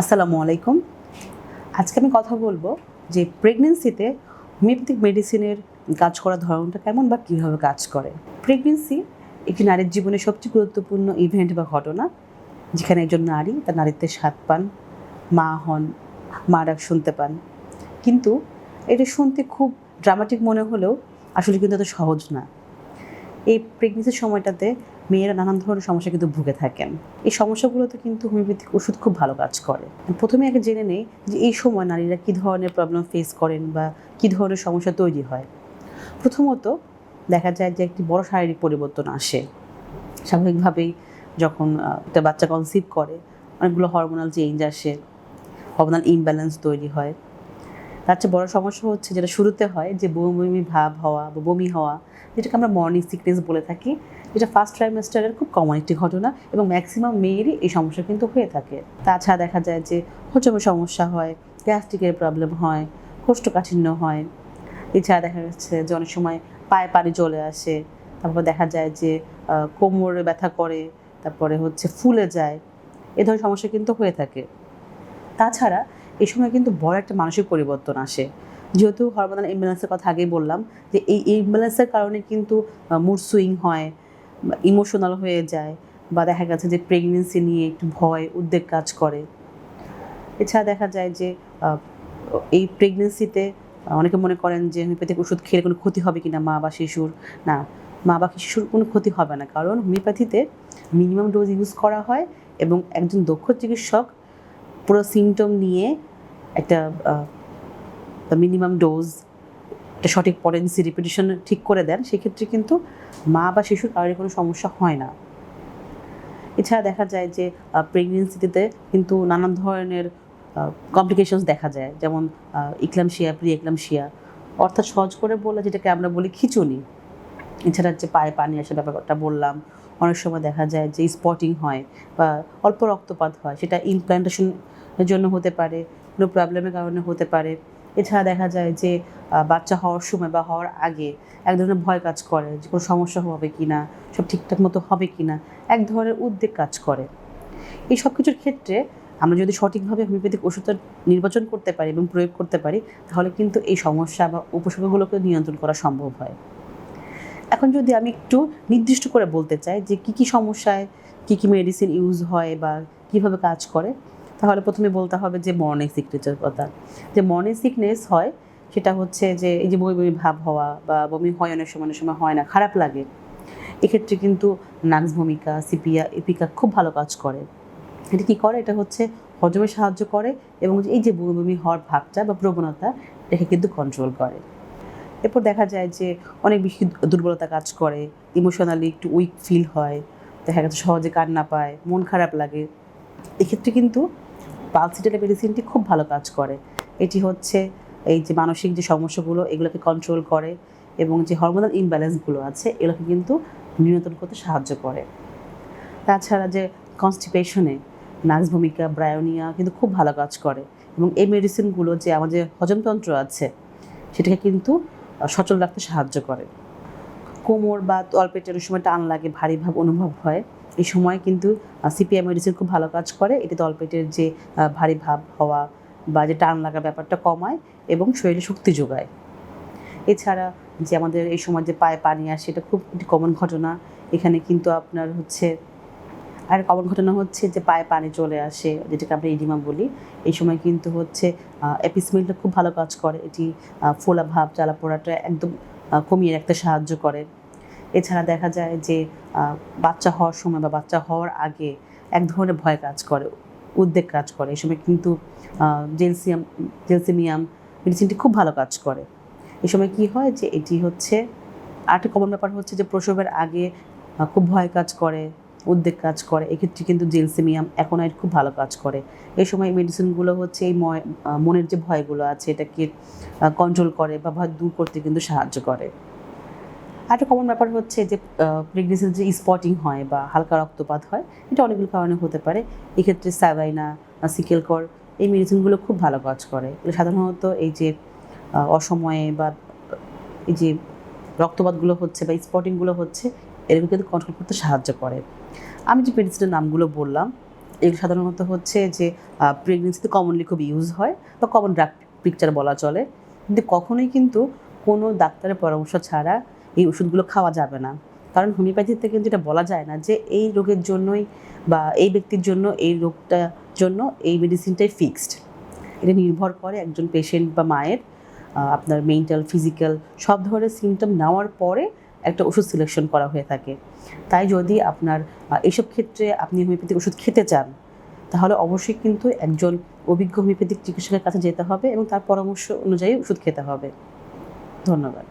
আসসালামু আলাইকুম। আজকে আমি কথা বলব যে প্রেগনেন্সিতে হোমিওপ্যাথিক মেডিসিনের কাজ করার ধরনটা কেমন বা কীভাবে কাজ করে। প্রেগনেন্সি একটি নারীর জীবনে সবচেয়ে গুরুত্বপূর্ণ ইভেন্ট বা ঘটনা, যেখানে একজন নারী তার নারীত্বের স্বাদ পান, মা হন মা ডাক শুনতে পান। কিন্তু এটা শুনতে খুব ড্রামাটিক মনে হলেও আসলে কিন্তু এত সহজ না। এই প্রেগনেন্সির সময়টাতে মেয়েরা নানান ধরনের সমস্যা কিন্তু ভুগে থাকেন। এই সমস্যাগুলোতে কিন্তু হোমিওপ্যাথিক ওষুধ খুব ভালো কাজ করে। প্রথমে আগে জেনে নেই যে এই সময় নারীরা কী ধরনের প্রবলেম ফেস করেন বা কী ধরনের সমস্যা তৈরি হয়। প্রথমত দেখা যায় যে একটি বড় শারীরিক পরিবর্তন আসে। স্বাভাবিকভাবেই যখন একটা বাচ্চা কনসিভ করে, অনেকগুলো হরমোনাল চেঞ্জ আসে হরমোনাল ইমব্যালেন্স তৈরি হয়। তার চেয়ে বড় সমস্যা হচ্ছে যেটা শুরুতে হয়, যে বমি ভাব হওয়া বা বমি হওয়া, যেটাকে আমরা মর্নিং সিকনেস বলে থাকি, যেটা ফার্স্ট ট্রাইমেস্টারের খুব কমন একটি ঘটনা এবং ম্যাক্সিমাম মেয়েরই এই সমস্যা কিন্তু হয়ে থাকে। তাছাড়া দেখা যায় যে হজমের সমস্যা হয় গ্যাস্ট্রিকের প্রবলেম হয়, কোষ্ঠকাঠিন্য হয়। এছাড়া দেখা যাচ্ছে যে অনেক সময় পায়ে পানি চলে আসে, তারপর দেখা যায় যে কোমরে ব্যথা করে, তারপরে হচ্ছে ফুলে যায়, এ ধরনের সমস্যা কিন্তু হয়ে থাকে। তাছাড়া এই সময় কিন্তু বড় একটা মানসিক পরিবর্তন আসে। যেহেতু হরমোনাল ইমব্যালেন্সের কথা আগেই বললাম, যে এই ইমব্যালেন্সের কারণে কিন্তু মুড সুইং হয় ইমোশনাল হয়ে যায়, বা দেখা গেছে যে প্রেগনেন্সি নিয়ে একটু ভয়, উদ্বেগ কাজ করে। এছাড়া দেখা যায় যে এই প্রেগনেন্সিতে অনেকে মনে করেন যে হোমিওপ্যাথিক ওষুধ খেলে কোনো ক্ষতি হবে কিনা মা বা শিশুর? না, মা বা শিশুর কোনো ক্ষতি হবে না। কারণ হোমিওপ্যাথিতে মিনিমাম ডোজ ইউজ করা হয় এবং একজন দক্ষ চিকিৎসক পুরো সিমটম নিয়ে একটা মিনিমাম ডোজ একটা সঠিক পটেন্সি রিপিটেশন ঠিক করে দেন, সেক্ষেত্রে কিন্তু মা বা শিশুর কারোর কোনো সমস্যা হয় না। এছাড়া দেখা যায় যে প্রেগনেন্সিতে কিন্তু নানান ধরনের কমপ্লিকেশনস দেখা যায়। যেমন ইকলামশিয়া প্রি এক্লামশিয়া অর্থাৎ সহজ করে বলে যেটাকে আমরা বলি খিচুনি। এছাড়া হচ্ছে পায়ে পানি আসার ব্যাপারটা বললাম। অনেক সময় দেখা যায় যে স্পটিং হয় বা অল্প রক্তপাত হয়, সেটা ইমপ্ল্যান্টেশনের জন্য হতে পারে। কোনো প্রবলেমের কারণে হতে পারে। এছাড়া দেখা যায় যে বাচ্চা হওয়ার সময় বা হওয়ার আগে এক ধরনের ভয় কাজ করে যে, কোনো সমস্যা হবে কি না সব ঠিকঠাক মতো হবে কি না এক ধরনের উদ্বেগ কাজ করে। এই সব কিছুর ক্ষেত্রে আমরা যদি সঠিকভাবে হোমিওপ্যাথিক ওষুধটা নির্বাচন করতে পারি এবং প্রয়োগ করতে পারি, তাহলে কিন্তু এই সমস্যা বা উপসর্গগুলোকে নিয়ন্ত্রণ করা সম্ভব হয়। এখন যদি আমি একটু নির্দিষ্ট করে বলতে চাই যে, কী কী সমস্যায়, কী কী মেডিসিন ইউজ হয় বা কীভাবে কাজ করে তাহলে প্রথমে বলতে হবে যে মর্নিং সিকনেসের কথা। যে মর্নিং সিকনেস হয়, সেটা হচ্ছে যে এই যে বমি বমি ভাব হওয়া বা বমি হয় অনেক সময় অনেক সময় হয় না, খারাপ লাগে। এক্ষেত্রে কিন্তু নাক্স ভূমিকা সিপিয়া এপিকা খুব ভালো কাজ করে। এটা কী করে? এটা হচ্ছে হজমে সাহায্য করে এবং এই যে বমি বমি হওয়ার ভাবটা বা প্রবণতা, এটাকে কিন্তু কন্ট্রোল করে। এরপর দেখা যায় যে অনেক বেশি দুর্বলতা কাজ করে ইমোশনালি একটু উইক ফিল হয়, দেখা গেছে সহজে কান্না পায়, মন খারাপ লাগে। এক্ষেত্রে কিন্তু পালসিটেল মেডিসিনটি খুব ভালো কাজ করে। এটি হচ্ছে এই যে মানসিক যে সমস্যাগুলো, এগুলোকে কন্ট্রোল করে এবং যে হরমোনাল ইমব্যালেন্সগুলো আছে, এগুলোকে কিন্তু নিয়ন্ত্রণ করতে সাহায্য করে। তাছাড়া যে কনস্টিপেশনে নাক্স ভূমিকা, ব্রায়োনিয়া কিন্তু খুব ভালো কাজ করে এবং এই মেডিসিনগুলো যে আমাদের হজমতন্ত্র আছে, সেটাকে কিন্তু সচল রাখতে সাহায্য করে। কোমর বা তলপেটের সময় টান লাগে, ভারী ভাব অনুভব হয়। এই সময় কিন্তু সিপিআই মেডিসিন খুব ভালো কাজ করে। এটি তলপেটের যে ভারী ভাব হওয়া বা যে টান লাগা ব্যাপারটা কমায় এবং শরীরে শক্তি যোগায়। এছাড়া যে আমাদের এই সময় যে পায়ে পানি আসে, এটা খুব কমন ঘটনা। এখানে কিন্তু আপনার হচ্ছে, আর কমন ঘটনা হচ্ছে যে পায়ে পানি চলে আসে, যেটাকে আমরা ইডিমা বলি। এই সময় কিন্তু হচ্ছে এপিসমিলটা খুব ভালো কাজ করে। এটি ফোলা ভাব, জ্বালা পোড়াটা একদম কমিয়ে রাখতে সাহায্য করে। এছাড়া দেখা যায় যে বাচ্চা হওয়ার সময় বা বাচ্চা হওয়ার আগে এক ধরনের ভয় কাজ করে, উদ্বেগ কাজ করে। এই সময় কিন্তু জেলসিয়াম, জেলসিমিয়াম, মেডিসিনটি খুব ভালো কাজ করে। এই সময় কি হয় যে, এটি হচ্ছে, আরেকটা কমন ব্যাপার হচ্ছে যে, প্রসবের আগে খুব ভয় কাজ করে, উদ্বেগ কাজ করে। এক্ষেত্রে কিন্তু জেলসিমিয়াম, অ্যাকোনাইট খুব ভালো কাজ করে। এই সময় মেডিসিনগুলো হচ্ছে, এই মনের যে ভয়গুলো আছে, এটাকে কন্ট্রোল করে বা ভয় দূর করতে কিন্তু সাহায্য করে। আরেকটা কমন ব্যাপার হচ্ছে যে প্রেগনেন্সির যে স্পটিং হয় বা হালকা রক্তপাত হয়, এটা অনেকগুলো কারণে হতে পারে। এক্ষেত্রে স্যাভাইনা সিকেল কর এই মেডিসিনগুলো খুব ভালো কাজ করে। এগুলো সাধারণত এই যে অসময়ে বা, এই যে রক্তপাতগুলো হচ্ছে বা স্পটিংগুলো হচ্ছে এরকম কিন্তু কন্ট্রোল করতে সাহায্য করে। আমি যে মেডিসিনের নামগুলো বললাম, এগুলো সাধারণত হচ্ছে যে প্রেগনেন্সিতে কমনলি খুব ইউজ হয় বা কমন ড্রাগ পিকচার বলা চলে। কিন্তু কখনোই কিন্তু কোনো ডাক্তারের পরামর্শ ছাড়া এই ওষুধগুলো খাওয়া যাবে না। কারণ হোমিওপ্যাথিতে কিন্তু এটা বলা যায় না যে এই রোগের জন্যই বা এই ব্যক্তির জন্য এই রোগটার জন্য এই মেডিসিনটাই ফিক্সড এটা নির্ভর করে একজন পেশেন্ট বা মায়ের আপনার মেন্টাল ফিজিক্যাল সব ধরনের সিমটম নেওয়ার পরে একটা ওষুধ সিলেকশন করা হয়ে থাকে। তাই যদি আপনার এইসব ক্ষেত্রে আপনি হোমিওপ্যাথিক ওষুধ খেতে চান, তাহলে অবশ্যই কিন্তু একজন অভিজ্ঞ হোমিওপ্যাথিক চিকিৎসকের কাছে যেতে হবে এবং তার পরামর্শ অনুযায়ী ওষুধ খেতে হবে। ধন্যবাদ।